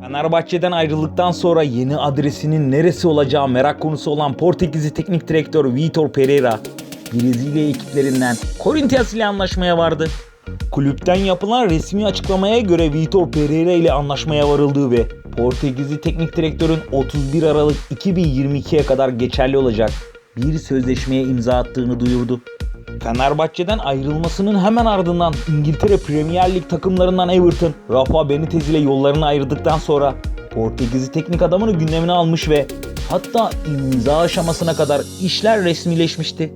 Fenerbahçe'den ayrıldıktan sonra yeni adresinin neresi olacağı merak konusu olan Portekizli teknik direktör Vitor Pereira, Brezilya ekiplerinden Corinthians ile anlaşmaya vardı. Kulüpten yapılan resmi açıklamaya göre Vitor Pereira ile anlaşmaya varıldığı ve Portekizli teknik direktörün 31 Aralık 2022'ye kadar geçerli olacak bir sözleşmeye imza attığını duyurdu. Fenerbahçe'den ayrılmasının hemen ardından İngiltere Premier Lig takımlarından Everton, Rafa Benitez ile yollarını ayırdıktan sonra Portekizli teknik adamını gündemine almış ve hatta imza aşamasına kadar işler resmileşmişti.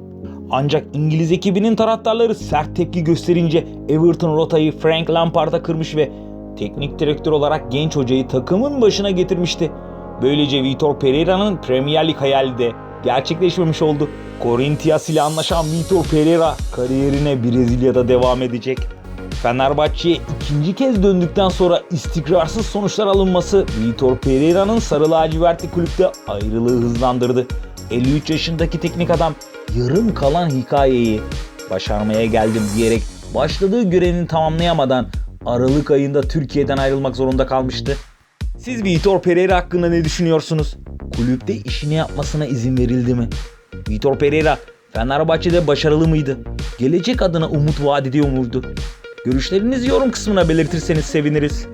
Ancak İngiliz ekibinin taraftarları sert tepki gösterince Everton rotayı Frank Lampard'a kırmış ve teknik direktör olarak genç hocayı takımın başına getirmişti. Böylece Vitor Pereira'nın Premier Lig hayali de gerçekleşmemiş oldu. Corinthians ile anlaşan Vitor Pereira kariyerine Brezilya'da devam edecek. Fenerbahçe'ye ikinci kez döndükten sonra istikrarsız sonuçlar alınması Vitor Pereira'nın sarı lacivertli kulüpte ayrılığı hızlandırdı. 53 yaşındaki teknik adam yarım kalan hikayeyi başarmaya geldim diyerek başladığı görevini tamamlayamadan Aralık ayında Türkiye'den ayrılmak zorunda kalmıştı. Siz Vitor Pereira hakkında ne düşünüyorsunuz? Kulüpte işini yapmasına izin verildi mi? Vitor Pereira Fenerbahçe'de başarılı mıydı? Gelecek adına umut vaat ediyor muydu? Görüşlerinizi yorum kısmına belirtirseniz seviniriz.